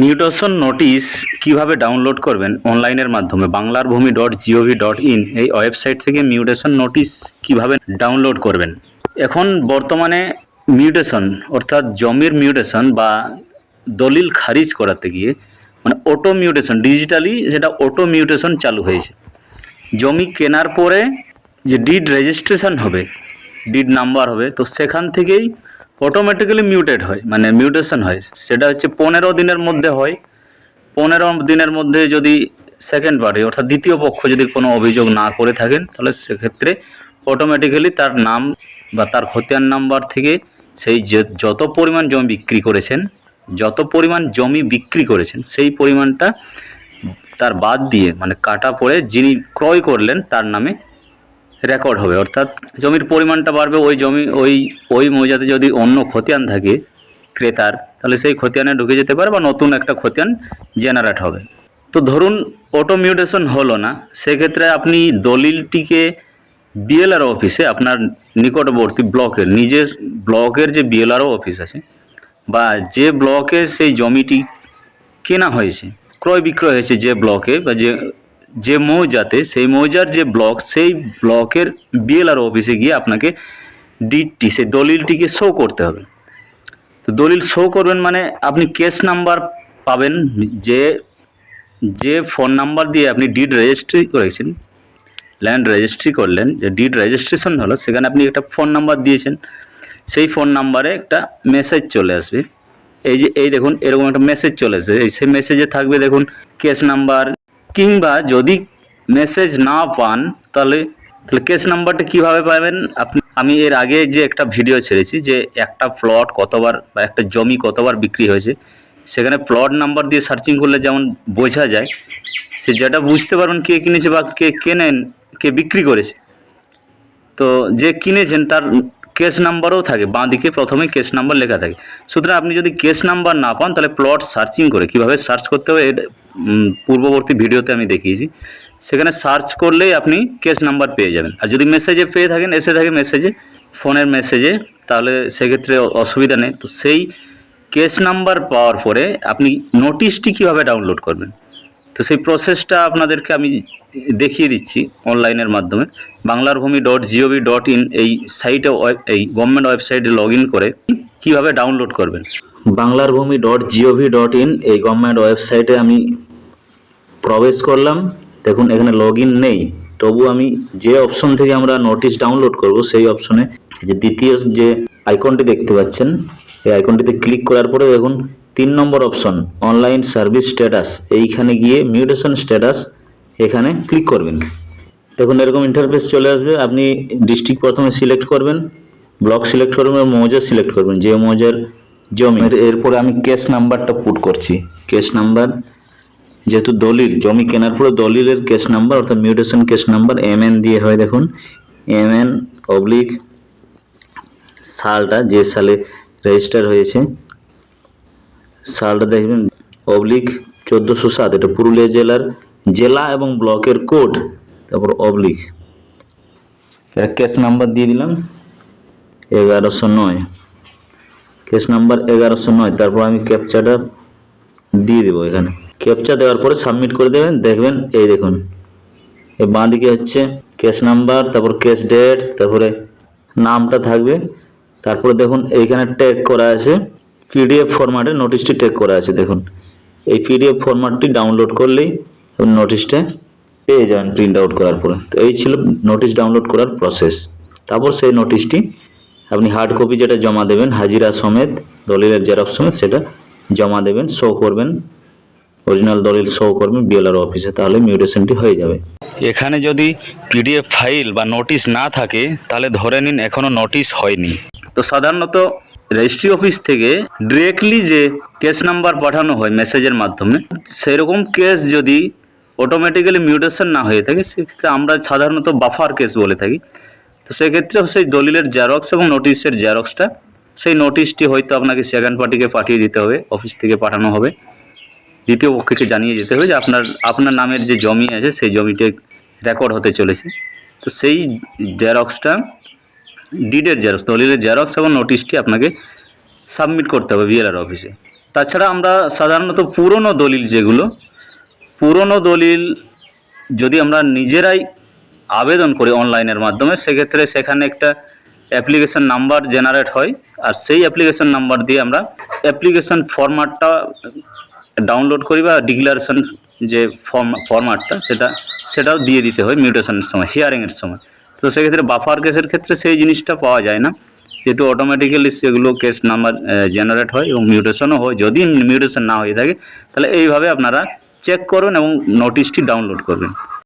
Mutation notice কীভাবে download করবেন? অনলাইনের মাধ্যমে Banglar Bhumi dot G O V dot in এই ওয়েবসাইট থেকে মিউটেশন নোটিশ কীভাবে ডাউনলোড করবেন? এখন বর্তমানে মিউটেশন, অর্থাৎ জমির মিউটেশন বা দলিল খারিজ করাতে গিয়ে মানে অটো মিউটেশন ডিজিটালি যেটা অটো মিউটেশন চালু হয়েছে। জমি কেনার পরে যে ডিড রেজিস্ট্রেশন হবে ডিড নাম্বার হবে, তো সেখান থেকেই অটোমেটিক্যালি মিউটেড হয় মানে মিউটেশন হয়। সেটা হচ্ছে পনেরো দিনের মধ্যে হয়। পনেরো দিনের মধ্যে যদি সেকেন্ড পার্টি অর্থাৎ দ্বিতীয় পক্ষ যদি কোনো অভিযোগ না করে থাকেন, তাহলে সেক্ষেত্রে অটোমেটিক্যালি তার নাম বা তার খতিয়ান নাম্বার থেকে সেই যে, যত পরিমাণ জমি বিক্রি করেছেন, যত পরিমাণ জমি বিক্রি করেছেন, সেই পরিমাণটা তার বাদ দিয়ে মানে কাটা পড়ে যিনি ক্রয় করলেন, তার নামে রেকর্ড হবে। অর্থাৎ জমির পরিমাণটা বাড়বে, ওই জমি, ওই ওই মৌজাতে যদি অন্য খতিয়ান থাকে ক্রেতার, তাহলে সেই খতিয়ানে ঢুকে যেতে পারে বা নতুন একটা খতিয়ান জেনারেট হবে। তো ধরুন অটোমিউটেশন হলো না, সেক্ষেত্রে আপনি দলিলটিকে বিএলআরও অফিসে আপনার নিকটবর্তী ব্লকের, নিজের ব্লকের যে বিএলআরও অফিস আছে, বা যে ব্লকে সেই জমিটি কেনা হয়েছে, ক্রয় বিক্রয় হয়েছে যে ব্লকে বা যে যে মৌজাতে, সেই মৌজার যে ব্লক সেই ব্লকের বিএলআর অফিসে গিয়ে আপনাকে ডিটটি সেই দলিলটিকে শো করতে হবে। তো দলিল শো করবেন মানে আপনি কেস নাম্বার পাবেন, যে যে ফোন নাম্বার দিয়ে আপনি ডিড রেজিস্ট্রি করেছেন ল্যান্ড রেজিস্ট্রি করলেন, যে ডিড রেজিস্ট্রেশন হলো, সেখানে আপনি একটা ফোন নাম্বার দিয়েছেন, সেই ফোন নাম্বারে একটা মেসেজ চলে আসবে। এই যে, এই দেখুন, এরকম একটা মেসেজ চলে আসবে। এই সেই মেসেজে থাকবে, দেখুন কেস নাম্বার কিংবা যদি মেসেজ না পান, তাহলে তাহলে কেস নাম্বারটা কীভাবে পাবেন? আপনি, আমি এর আগে যে একটা ভিডিও ছেড়েছি, যে একটা প্লট কতবার বা একটা জমি কতবার বিক্রি হয়েছে, সেখানে প্লট নাম্বার দিয়ে সার্চিং করলে যেমন বোঝা যায়, সে যেটা বুঝতে পারবেন কে কিনেছে বা কে কেনেন, কে বিক্রি করেছে তো যে কিনেছেন তার কেস নাম্বারও থাকে বাঁ দিকে প্রথমে কেস নাম্বার লেখা থাকে। সুতরাং আপনি যদি কেস নাম্বার না পান, তাহলে প্লট সার্চিং করে, কীভাবে সার্চ করতে হবে পূর্ববর্তী ভিডিওতে আমি দেখিয়েছি। সেখানে সার্চ করলেই আপনি কেস নাম্বার পেয়ে যাবেন। আর যদি মেসেজে পেয়ে থাকেন, এসে থাকে মেসেজে ফোনের মেসেজে তাহলে সেক্ষেত্রে অসুবিধা নেই। তো সেই কেস নাম্বার পাওয়ার পরে আপনি নোটিশটি কীভাবে ডাউনলোড করবেন? তো সেই প্রসেসটা আপনাদেরকে আমি দেখিয়ে দিচ্ছি অনলাইনের মাধ্যমে। Banglar Bhumi dot gov dot in এই সাইটে এই গভর্নমেন্ট ওয়েবসাইটে লগ করে কীভাবে ডাউনলোড করবেন। Banglar Bhumi dot G O V dot in এই গভর্নমেন্ট ওয়েবসাইটে আমি প্রবেশ করলাম। দেখুন, এখানে লগ নেই। তবু আমি যে অপশন থেকে আমরা নোটিশ ডাউনলোড করব, সেই অপশনে যে দ্বিতীয় যে আইকনটি দেখতে পাচ্ছেন, এই আইকনটিতে ক্লিক করার পরে দেখুন, তিন নম্বর অপশন অনলাইন সার্ভিস স্ট্যাটাস এইখানে গিয়ে মিউটেশন স্ট্যাটাস এখানে ক্লিক করবেন। দেখুন, এরকম ইন্টারফেস চলে আসবে। আপনি ডিস্ট্রিক্ট প্রথমে সিলেক্ট করবেন ব্লক সিলেক্ট করবেন এবং মৌজা সিলেক্ট করবেন, যে মৌজার জমি। এর- এরপরে আমি কেস নাম্বারটা পুট করছি। কেস নাম্বার যেহেতু দলিল, জমি কেনার পরে দলিলের কেস নাম্বার অর্থাৎ মিউটেশন কেস নাম্বার এম দিয়ে হয়, দেখুন। এম এন অবলিক সালটা, যে সালে রেজিস্টার হয়েছে, সালটা দেখবেন অবলিক চোদ্দোশো সাত, এটা পুরুলিয়া জেলার জেলা এবং ব্লকের কোড, তারপর অবলিক। এটা কেস নাম্বার দিয়ে দিলাম, এগারোশো নয়। কেস নাম্বার এগারোশো নয়, তারপর আমি ক্যাপচাটা দিয়ে দেবো এখানে। ক্যাপচা দেওয়ার পরে সাবমিট করে দেবেন, দেখবেন এই দেখুন। এই বাঁ দিকে হচ্ছে কেস নাম্বার তারপর কেস ডেট তারপরে নামটা থাকবে। তারপরে দেখুন এইখানে ট্যাগ করা আছে পিডিএফ ফরম্যাটে নোটিশটি ট্যাগ করা আছে, দেখুন। এই পিডিএফ ফরম্যাটটি ডাউনলোড করলেই নোটিশটা পেয়ে যাবেন প্রিন্ট আউট করার পরে। তো এই ছিল নোটিশ ডাউনলোড করার প্রসেস তারপর সেই নোটিশটি আপনি হার্ড কপি যেটা জমা দেবেন হাজিরা সমেত দলিলের জেরক্স সমেত সেটা জমা দেবেন শো করবেন অরিজিনাল দলিল শো করবেন বিএলআর অফিসে তাহলে মিউটেশনটি হয়ে যাবে। এখানে যদি পিডিএফ ফাইল বা নোটিশ না থাকে তাহলে ধরে নিন এখনও নোটিশ হয়নি। তো সাধারণত রেজিস্ট্রি অফিস থেকে ডিরেক্টলি যে কেস নাম্বার পাঠানো হয় মেসেজের মাধ্যমে সেরকম কেস যদি অটোমেটিক্যালি মিউটেশন না হয়ে থাকে, সেক্ষেত্রে আমরা সাধারণত বাফার কেস বলে থাকি। তো সেক্ষেত্রে সেই দলিলের জেরক্স এবং নোটিশের জেরক্সটা সেই নোটিশটি হয়তো আপনাকে সেকেন্ড পার্টিকে পাঠিয়ে দিতে হবে অফিস থেকে পাঠানো হবে। দ্বিতীয় পক্ষকে জানিয়ে যেতে হবে যে আপনার আপনার নামের যে জমি আছে, সেই জমিতে রেকর্ড হতে চলেছে। তো সেই জেরক্সটা ডিডের জেরক্স দলিলের জেরক্স এবং নোটিশটি আপনাকে সাবমিট করতে হবে বিএলআর অফিসে তাছাড়া আমরা সাধারণত পুরনো দলিল যেগুলো পুরনো দলিল যদি আমরা নিজেরাই আবেদন করি অনলাইনের মাধ্যমে, সেক্ষেত্রে সেখানে একটা অ্যাপ্লিকেশান নাম্বার জেনারেট হয় আর সেই অ্যাপ্লিকেশান নাম্বার দিয়ে আমরা অ্যাপ্লিকেশন ফরম্যাটটা ডাউনলোড করি বা ডিক্লারেশন যে ফর্ম ফরম্যাটটা সেটা, সেটাও দিয়ে দিতে হয় মিউটেশনের সময় হিয়ারিংয়ের সময়। তো সেক্ষেত্রে বাফার কেসের ক্ষেত্রে সেই জিনিসটা পাওয়া যায় না। যেহেতু অটোমেটিক্যালি সেগুলো কেস নাম্বার জেনারেট হয় এবং মিউটেশনও হয়। যদি মিউটেশন না হয়ে থাকে, তাহলে এইভাবে আপনারা চেক করুন এবং নোটিশটি ডাউনলোড করবেন।